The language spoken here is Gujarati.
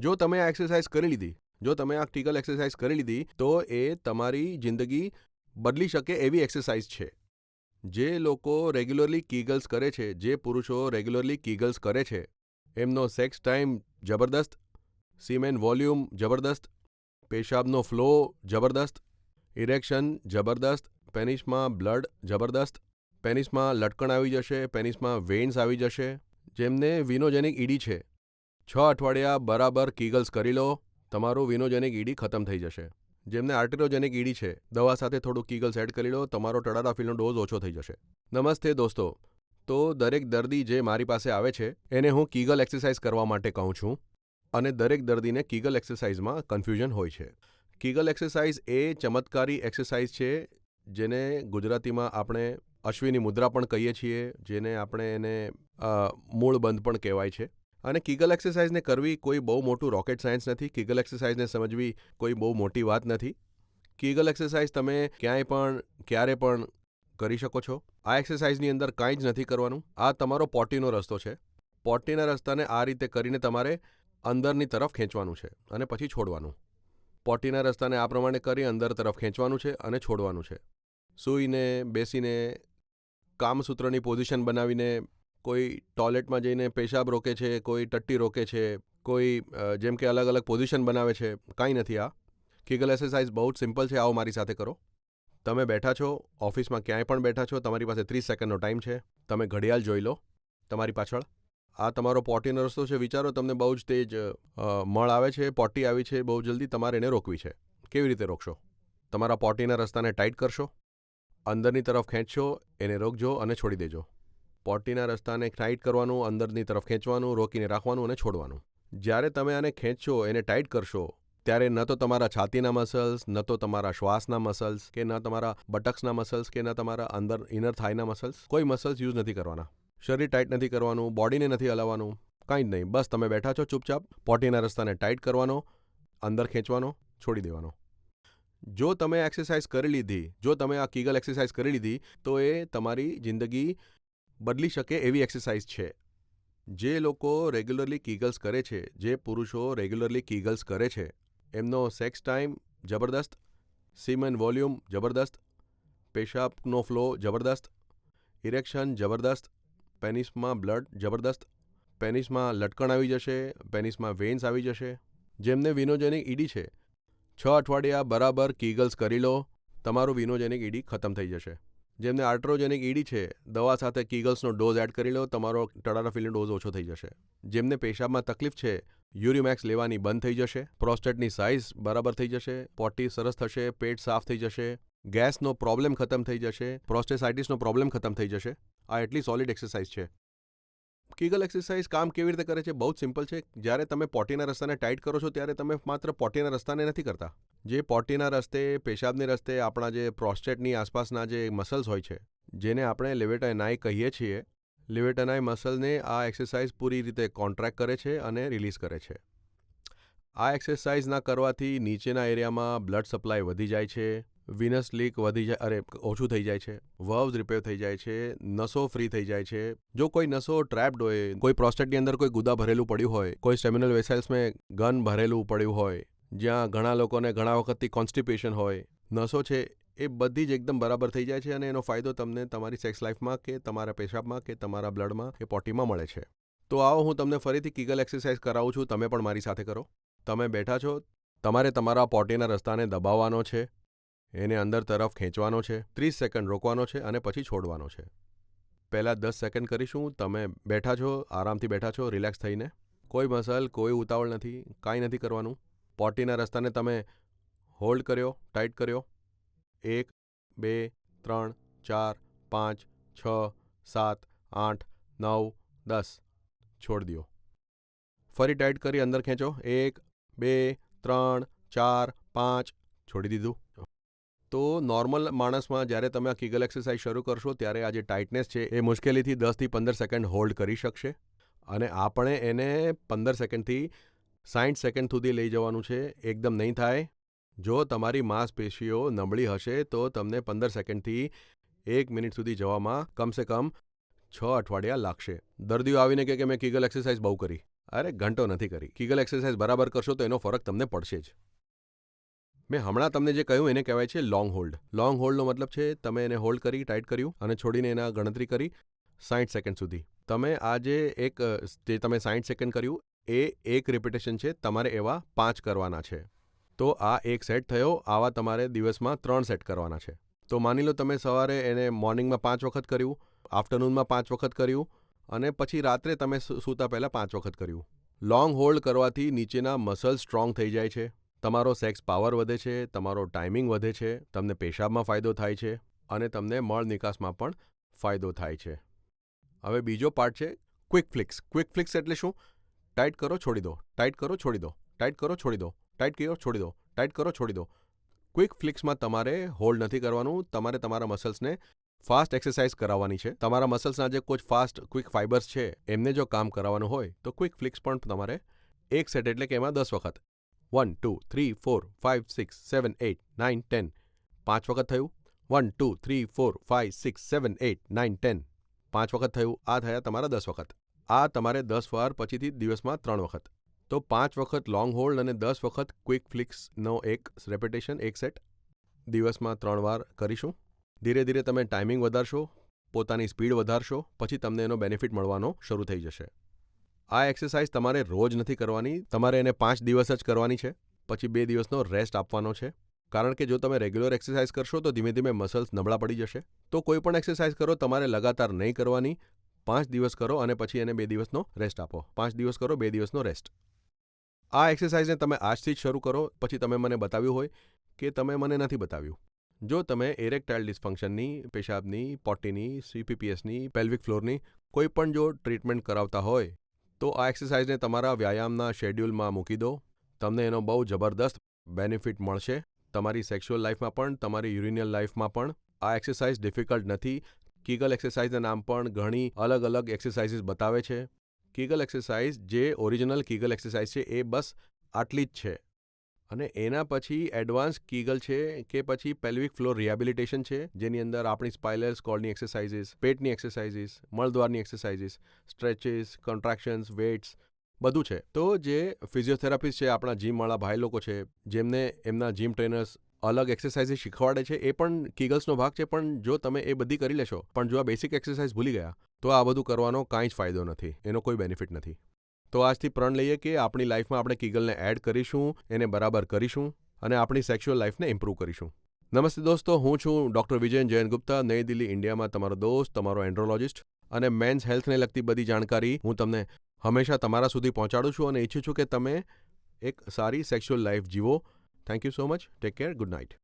જો તમે આ એક્સરસાઇઝ કરી લીધી, જો તમે આ કીગલ એક્સરસાઇઝ કરી લીધી, તો એ તમારી જિંદગી બદલી શકે એવી એક્સરસાઇઝ છે. જે લોકો રેગ્યુલરલી કીગલ્સ કરે છે, જે પુરુષો રેગ્યુલરલી કીગલ્સ કરે છે, એમનો સેક્સ ટાઈમ જબરદસ્ત, સીમેન વોલ્યુમ જબરદસ્ત, પેશાબનો ફ્લો જબરદસ્ત, ઇરેક્શન જબરદસ્ત, પેનિસમાં બ્લડ જબરદસ્ત, પેનિસમાં લટકણ આવી જશે, પેનિસમાં વેન્સ આવી જશે, જેમને વિનોજેનિક ઈડી છે. છ અઠવાડિયા બરાબર કીગલ્સ કરી લો, તમારું વિનોજેનિક ઈડી ખતમ થઈ જશે. જેમને આર્ટેરોજેનિક ઈડી છે, દવા સાથે થોડું કીગલ્સ એડ કરી લો, તમારો ટડારાફિલનો ડોઝ ઓછો થઈ જશે. નમસ્તે દોસ્તો. તો દરેક દર્દી જે મારી પાસે આવે છે, એને હું કીગલ એક્સરસાઇઝ કરવા માટે કહું છું, અને દરેક દર્દીને કીગલ એક્સરસાઇઝમાં કન્ફ્યુઝન હોય છે. કીગલ એક્સરસાઇઝ એ ચમત્કારી એક્સરસાઇઝ છે, જેને ગુજરાતીમાં આપણે અશ્વિની મુદ્રા પણ કહીએ છીએ, જેને આપણે એને મૂળ બંધ પણ કહેવાય છે. અને કિગલ એક્સરસાઇઝને કરવી કોઈ બહુ મોટું રોકેટ સાયન્સ નથી, કીગલ એક્સરસાઇઝને સમજવી કોઈ બહુ મોટી વાત નથી. કીગલ એક્સરસાઇઝ તમે ક્યાંય પણ, ક્યારે પણ કરી શકો છો. આ એક્સરસાઇઝની અંદર કાંઈ જ નથી કરવાનું. આ તમારો પોટીનો રસ્તો છે. પોટીના રસ્તાને આ રીતે કરીને તમારે અંદરની તરફ ખેંચવાનું છે અને પછી છોડવાનું. પોટીના રસ્તાને આ પ્રમાણે કરી અંદર તરફ ખેંચવાનું છે અને છોડવાનું છે. સૂઈને, બેસીને, કામસૂત્રની પોઝિશન બનાવીને કોઈ ટોયલેટમાં જઈને પેશાબ રોકે છે, કોઈ ટટ્ટી રોકે છે, કોઈ જેમ કે અલગ અલગ પોઝિશન બનાવે છે, કાંઈ નથી આ. કિગલ એક્સરસાઇઝ બહુ જ સિમ્પલ છે, આવો મારી સાથે કરો. તમે બેઠા છો, ઓફિસમાં ક્યાંય પણ બેઠા છો, તમારી પાસે ત્રીસ સેકન્ડનો ટાઈમ છે, તમે ઘડિયાળ જોઈ લો, તમારી પાછળ. આ તમારો પોટીનો રસ્તો છે, વિચારો, તમને બહુ જ તેજ મળ આવે છે, પોટી આવી છે, બહુ જલ્દી તમારે એને રોકવી છે. કેવી રીતે રોકશો? તમારા પોટીના રસ્તાને ટાઈટ કરશો, અંદરની તરફ ખેંચશો, એને રોકજો અને છોડી દેજો. પોટીના રસ્તાને ટાઈટ કરવાનું, અંદરની તરફ ખેંચવાનું, રોકીને રાખવાનું અને છોડવાનું. જ્યારે તમે આને ખેંચશો, એને ટાઈટ કરશો, ત્યારે ન તો તમારા છાતીના મસલ્સ, ન તો તમારા શ્વાસના મસલ્સ કે ન તમારા બટક્સના મસલ્સ કે ન તમારા અંદર ઇનર થાઈના મસલ્સ, કોઈ મસલ્સ યુઝ નથી કરવાના. શરીર ટાઈટ નથી કરવાનું, બોડીને નથી હલાવવાનું, કાંઈ જ નહીં. બસ તમે બેઠા છો ચૂપચાપ, પોટીના રસ્તાને ટાઈટ કરવાનો, અંદર ખેંચવાનો, છોડી દેવાનો. જો તમે એક્સરસાઇઝ કરી લીધી, જો તમે આ કીગલ એક્સરસાઇઝ કરી લીધી, તો એ તમારી જિંદગી બદલી શકે એવી એક્સરસાઇઝ છે. જે લોકો રેગ્યુલરલી કીગલ્સ કરે છે, જે પુરુષો રેગ્યુલરલી કીગલ્સ કરે છે, એમનો સેક્સ ટાઈમ જબરદસ્ત સીમન વોલ્યુમ જબરદસ્ત, પેશાબનો ફ્લો જબરદસ્ત ઇરેક્શન જબરદસ્ત પેનિસમાં બ્લડ જબરદસ્ત પેનિસમાં લટકણ આવી જશે પેનિસમાં વેન્સ આવી જશે. જેમને વિનોજેનિક ઈડી છે, છ અઠવાડિયા બરાબર કીગલ્સ કરી લો, તમારું વિનોજેનિક ઈડી ખતમ થઈ જશે. જેમને આર્ટ્રોજેનિક ઈડી છે, દવા સાથે કીગલ્સનો ડોઝ એડ કરી લો, તમારો ટડારાફિલનો ડોઝ ઓછો થઈ જશે. જેમને પેશાબમાં તકલીફ છે, યુરિમેક્સ લેવાની બંધ થઈ જશે, પ્રોસ્ટેટની સાઇઝ બરાબર થઈ જશે, પોટી સરસ થશે, પેટ સાફ થઈ જશે, ગેસનો પ્રોબ્લેમ ખતમ થઈ જશે, પ્રોસ્ટેસાઇટિસનો પ્રોબ્લેમ ખતમ થઈ જશે. આ એટલી સોલિડ એક્સરસાઇઝ છે. કીગલ એક્સરસાઇઝ કામ કેવી રીતે કરે છે? બહુ જ સિમ્પલ છે. જ્યારે તમે પોટીના રસ્તાને ટાઈટ કરો છો, ત્યારે તમે માત્ર પોટીના રસ્તાને નથી કરતા. જે પોટીના રસ્તે, પેશાબની રસ્તે આપણા જે પ્રોસ્ટેટની આસપાસના જે મસલ્સ હોય છે, જેને આપણે લેવેટાનાઈ કહીએ છીએ, લેવેટાનાઈ મસલને આ એક્સરસાઇઝ પૂરી રીતે કોન્ટ્રેક્ટ કરે છે અને રિલીઝ કરે છે. આ એક્સરસાઇઝ ના કરવાથી નીચેના એરિયામાં બ્લડ સપ્લાય વધી જાય છે, વિનસ લીક વધી જાય, અરે, ઓછું થઈ જાય છે, વર્વ્સ રિપેર થઈ જાય છે, નસો ફ્રી થઈ જાય છે. જો કોઈ નસો ટ્રેપ્ડ હોય, કોઈ પ્રોસ્ટેટની અંદર કોઈ ગુદા ભરેલું પડ્યું હોય, કોઈ સ્ટેમિનલ વેસેલ્સમાં ગન ભરેલું પડ્યું હોય જ્યાં ઘણા લોકોને ઘણા વખતથી કોન્સ્ટિપેશન હોય, નસો છે, એ બધી જ એકદમ બરાબર થઈ જાય છે અને એનો ફાયદો તમને તમારી સેક્સ લાઈફમાં કે તમારા પેશાબમાં કે તમારા બ્લડમાં કે પોટીમાં મળે છે. તો આવો હું તમને ફરીથી કિગલ એક્સરસાઇઝ કરાવું છું, તમે પણ મારી સાથે કરો. તમે બેઠા છો, તમારે તમારા પોટીના રસ્તાને દબાવવાનો છે, એને અંદર તરફ ખેંચવાનો છે, ત્રીસ સેકન્ડ રોકવાનો છે અને પછી છોડવાનો છે. પહેલાં દસ સેકન્ડ કરીશું, તમે બેઠા છો, આરામથી બેઠા છો રિલેક્સ થઈને. કોઈ મસલ, કોઈ ઉતાવળ નથી, કાંઈ નથી કરવાનું. પોટીના રસ્તાને તમે હોલ્ડ કર્યો, ટાઈટ કર્યો? એક, બે, ત્રણ, ચાર, પાંચ, છ, સાત, આઠ, નવ, દસ. છોડ દો ફરી ટાઈટ કરી અંદર ખેંચો. એક, બે, ત્રણ, ચાર, પાંચ. છોડી દીધું. તો નોર્મલ માણસમાં જ્યારે તમે આ કિગલ એક્સરસાઇઝ શરૂ કરશો, ત્યારે આ જે ટાઇટનેસ છે, એ મુશ્કેલીથી દસથી પંદર સેકન્ડ હોલ્ડ કરી શકશે. અને આપણે એને પંદર સેકન્ડથી સાઠ સેકન્ડ સુધી લઈ જવાનું છે, એકદમ નહીં થાય. જો તમારી માંસપેશીઓ નબળી હશે, તો તમને પંદર સેકન્ડથી એક મિનિટ સુધી જવામાં કમસે કમ છ અઠવાડિયા લાગશે. દર્દીઓ આવીને કહે કે, મેં કીગલ એક્સરસાઇઝ બહુ કરી. અરે, ઘંટો નથી કરી. કીગલ એક્સરસાઇઝ બરાબર કરશો તો એનો ફરક તમને પડશે જ. મેં હમણાં તમને જે કહ્યું એને કહેવાય છે લોંગ હોલ્ડ લોંગ હોલ્ડનો મતલબ છે, તમે એને હોલ્ડ કરી ટાઈટ કર્યું અને છોડીને એના ગણતરી કરી સાઠ સેકન્ડ સુધી. તમે આ જે એક, જે તમે સાઠ સેકન્ડ કર્યું એ એક રિપીટેશન છે, તમારે એવા પાંચ કરવાના છે. તો આ એક સેટ થયો, આવા તમારે દિવસમાં ત્રણ સેટ કરવાના છે. તો માની લો તમે સવારે એને મોર્નિંગમાં પાંચ વખત કર્યું આફ્ટરનૂનમાં પાંચ વખત કર્યું, અને પછી રાત્રે તમે સૂતા પહેલાં પાંચ વખત કર્યું. લોંગ હોલ્ડ કરવાથી નીચેના મસલ સ્ટ્રોંગ થઈ જાય છે, તમારો સેક્સ પાવર વધે છે, તમારો ટાઈમિંગ વધે છે, તમને પેશાબમાં ફાયદો થાય છે, અને તમને મળ નિકાસમાં પણ ફાયદો થાય છે. હવે બીજો પાર્ટ છે ક્વિક ફ્લિક્સ ક્વિક ફ્લિક્સ એટલે શું? ટાઈટ કરો, છોડી દો, ટાઈટ કરો, છોડી દો, ટાઈટ કરો, છોડી દો, ટાઈટ કરો, છોડી દો, ટાઈટ કરો, છોડી દો. ક્વિક ફ્લિક્સમાં તમારે હોલ્ડ નથી કરવાનું, તમારે તમારા મસલ્સને ફાસ્ટ એક્સરસાઇઝ કરાવવાની છે. તમારા મસલ્સના જે કોઈ ફાસ્ટ ક્વિક ફાઇબર્સ છે, એમને જો કામ કરાવવાનું હોય, તો ક્વિક ફ્લિક્સ પણ તમારે એક સેટ એટલે કે એમાં દસ વખત. One two three four five six seven eight nine ten પાંચ વખત થયું. One two three four five six seven eight nine ten પાંચ વખત થયું. આ થયા તમારા દસ વખત. આ તમારે દસ વાર પછીથી દિવસમાં ત્રણ વખત. તો પાંચ વખત લોંગ હોલ્ડ અને દસ વખત ક્વિક ફ્લિક્સનો એક રેપિટેશન એક સેટ દિવસમાં ત્રણ વાર કરીશું. ધીરે ધીરે તમે ટાઈમિંગ વધારશો, પોતાની સ્પીડ વધારશો, પછી તમને એનો બેનિફિટ મળવાનો શરૂ થઈ જશે. આ એક્સરસાઇઝ તમારે રોજ નથી કરવાની, તમારે એને પાંચ દિવસ જ કરવાની છે, પછી બે દિવસનો રેસ્ટ આપવાનો છે. કારણ કે જો તમે રેગ્યુલર એક્સરસાઇઝ કરશો તો ધીમે ધીમે મસલ્સ નબળા પડી જશે. તો કોઈ પણ એક્સરસાઇઝ કરો, તમારે લગાતાર નહીં કરવાની પાંચ દિવસ કરો અને પછી એને બે દિવસનો રેસ્ટ આપો. પાંચ દિવસ કરો, બે દિવસનો રેસ્ટ આ એક્સરસાઇઝને તમે આજથી જ શરૂ કરો, પછી તમે મને બતાવ્યું હોય કે તમે મને નથી બતાવ્યું. જો તમે એરેક્ટાઇલ ડિસ્ફંક્શનની પેશાબની પોટીની સીપીપીએસની પેલ્વિક ફ્લોરની કોઈ પણ જો ટ્રીટમેન્ટ કરાવતા હોય, તો આ એક્સરસાઇઝને તમારા વ્યાયામના શેડ્યુલમાં મૂકી દો. તમને એનો બહુ જબરદસ્ત બેનિફિટ મળશે. તમારી સેક્સ્યુઅલ લાઈફમાં પણ, તમારી યુરિનિયલ લાઈફમાં પણ. આ એક્સરસાઇઝ ડિફિકલ્ટ નથી કીગલ એક્સરસાઇઝના નામ પણ ઘણી અલગ અલગ એક્સરસાઇઝીસ બતાવે છે. કીગલ એક્સરસાઇઝ જે ઓરિજિનલ કીગલ એક્સરસાઇઝ છે એ બસ આટલી જ છે. અને એના પછી એડવાન્સ કીગલ છે કે પછી પેલ્વિક ફ્લોર રિહેબિલિટેશન છે, જેની અંદર આપણી સ્પાઇલર સ્કોલની એક્સરસાઇઝીસ પેટની એક્સરસાઇઝીસ મળદ્વારની એક્સરસાઇઝીસ સ્ટ્રેચીસ કોન્ટ્રાક્શન્સ વેટ્સ બધું છે. તો જે ફિઝિયોથેરાપિસ્ટ છે આપણા જીમવાળા ભાઈ લોકો છે, જેમને એમના જીમ ટ્રેનર્સ અલગ એક્સરસાઇઝીસ શીખવાડે છે, એ પણ કીગલ્સનો ભાગ છે, પણ જો તમે એ બધી કરી લેશો, પણ જો આ બેસિક એક્સરસાઇઝ ભૂલી ગયા, તો આ બધું કરવાનો કાંઈ જ ફાયદો નથી, એનો કોઈ બેનિફિટ નથી. તો આજથી પ્રણ લઈએ કે આપણી લાઈફમાં આપણે કીગલને એડ કરીશું, એને બરાબર કરીશું, અને આપણી સેક્સ્યુઅલ લાઈફને ઇમ્પ્રૂવ કરીશું. નમસ્તે દોસ્તો, હું છું ડૉક્ટર વિજયન જયન ગુપ્તા નઈ દિલ્હી ઇન્ડિયામાં તમારો દોસ્ત, તમારો એન્ડ્રોલોજિસ્ટ અને મેન્સ હેલ્થને લગતી બધી જાણકારી હું તમને હંમેશા તમારા સુધી પહોંચાડું છું અને ઈચ્છું છું કે તમે એક સારી સેક્સ્યુઅલ લાઈફ જીવો Thank you so much. Take care. Good night.